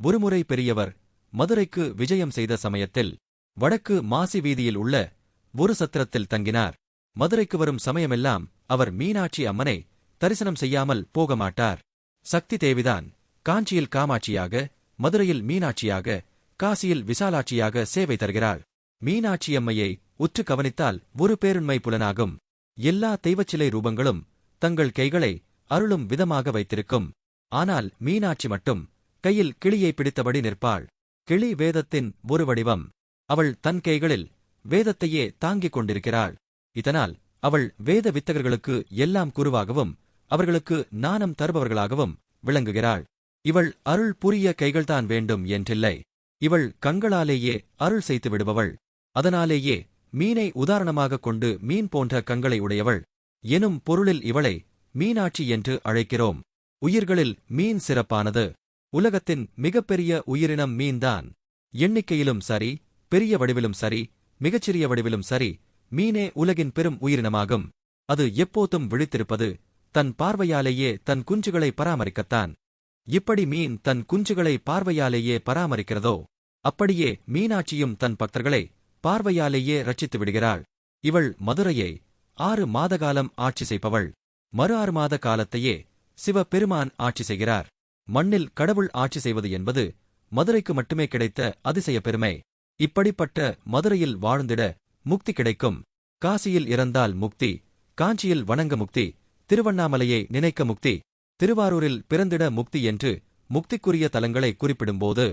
ஒருமுறை பெரியவர் மதுரைக்கு விஜயம் செய்த சமயத்தில் வடக்கு மாசி வீதியில் உள்ள ஒரு சத்திரத்தில் தங்கினார். மதுரைக்கு வரும் சமயமெல்லாம் அவர் மீனாட்சி அம்மனை தரிசனம் செய்யாமல் போக மாட்டார். சக்தி தேவிதான் காஞ்சியில் காமாட்சியாக மதுரையில் மீனாட்சியாக காசியில் விசாலாட்சியாக சேவை தருகிறாள். மீனாட்சியம்மையை உற்று கவனித்தால் ஒரு பேருண்மை புலனாகும். எல்லா தெய்வச்சிலை ரூபங்களும் தங்கள் கைகளை அருளும் விதமாக வைத்திருக்கும். ஆனால் மீனாட்சி மட்டும் கையில் கிளியை பிடித்தபடி நிற்பாள். கிளி வேதத்தின் ஒரு வடிவம். அவள் தன் கைகளில் வேதத்தையே தாங்கிக் கொண்டிருக்கிறாள். இதனால் அவள் வேத வித்தகர்களுக்கு எல்லாம் குருவாகவும் அவர்களுக்கு நாணம் தருபவர்களாகவும் விளங்குகிறாள். இவள் அருள் புரிய கைகள்தான் வேண்டும் என்றில்லை. இவள் கண்களாலேயே அருள் செய்து விடுபவள். அதனாலேயே மீனை உதாரணமாகக் கொண்டு மீன் போன்ற கண்களை உடையவள். எனும் பொருளில் இவளை மீனாட்சி என்று அழைக்கிறோம். உயிர்களில் மீன் சிறப்பானது. உலகத்தின் மிகப்பெரிய உயிரினம் மீன்தான். எண்ணிக்கையிலும் சரி பெரிய வடிவிலும் சரி மிகச்சிறிய வடிவிலும் சரி மீனே உலகின் பெரும் உயிரினமாகும். அது எப்போதும் விழித்திருப்பது தன் பார்வையாலேயே தன் குஞ்சுகளை பராமரிக்கத்தான். இப்படி மீன் தன் குஞ்சுகளை பார்வையாலேயே பராமரிக்கிறதோ அப்படியே மீனாட்சியும் தன் பக்தர்களை பார்வையாலேயே ரட்சித்து விடுகிறாள். இவள் மதுரையை ஆறு மாதகாலம் ஆட்சி செய்பவள். மறு ஆறு மாத காலத்தையே சிவபெருமான் ஆட்சி செய்கிறார். மண்ணில் கடவுள் ஆட்சி செய்வது என்பது மதுரைக்கு மட்டுமே கிடைத்த அதிசய பெருமை. இப்படிப்பட்ட மதுரையில் வாழ்ந்திட முக்தி கிடைக்கும். காசியில் இறந்தால் முக்தி காஞ்சியில் வணங்க முக்தி திருவண்ணாமலையை நினைக்க முக்தி திருவாரூரில் பிறந்திட முக்தி என்று முக்திக்குரிய தலங்களை குறிப்பிடும்போது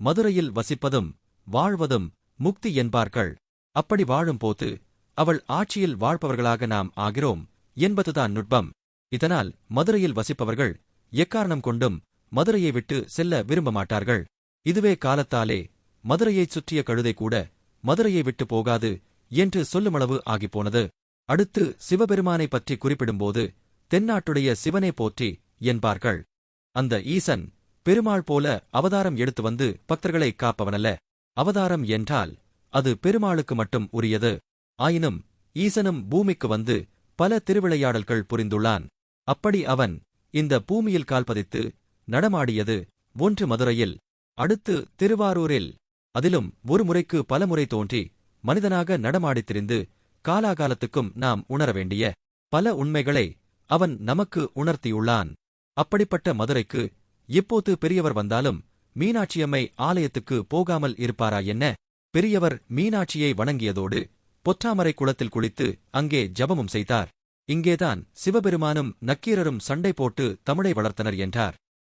மதுரையில் வசிப்பதும் வாழ்வதும் முக்தி என்பார்கள். அப்படி வாழும்போது அவள் ஆட்சியில் வாழ்பவர்களாக நாம் ஆகிறோம் என்பதுதான் நுட்பம். இதனால் மதுரையில் வசிப்பவர்கள் எக்காரணம் கொண்டும் மதுரையை விட்டு செல்ல விரும்ப மாட்டார்கள் இதுவே காலத்தாலே மதுரையைச் சுற்றிய கழுதை கூட மதுரையை விட்டு போகாது என்று சொல்லுமளவு ஆகிப்போனது. அடுத்து சிவபெருமானை பற்றி குறிப்பிடும்போது தென்னாட்டுடைய சிவனே போற்றி என்பார்கள். அந்த ஈசன் பெருமாள் போல அவதாரம் எடுத்து வந்து பக்தர்களை காப்பவனல்ல. அவதாரம் என்றால் அது பெருமாளுக்கு மட்டும் உரியது. ஆயினும் ஈசனும் பூமிக்கு வந்து பல திருவிளையாடல்கள் புரிந்துள்ளான். அப்படி அவன் இந்த பூமியில் கால்பதித்து நடமாடியது. ஒன்று மதுரையில் அடுத்து திருவாரூரில். அதிலும் ஒரு முறைக்கு பல முறை தோன்றி மனிதனாக நடமாடித் திரிந்து காலாகாலத்துக்கும் நாம் உணர வேண்டிய பல உண்மைகளை அவன் நமக்கு உணர்த்தியுள்ளான். அப்படிப்பட்ட மதுரைக்கு இப்போது பெரியவர் வந்தாலும் மீனாட்சியம்மை ஆலயத்துக்கு போகாமல் இருப்பாரா என்ன? பெரியவர் மீனாட்சியை வணங்கியதோடு பொற்றாமரை குளத்தில் குளித்து அங்கே ஜபமும் செய்தார். இங்கேதான் சிவபெருமானும் நக்கீரரும் சண்டை போட்டு தமிழை வளர்த்தனர் என்றார்.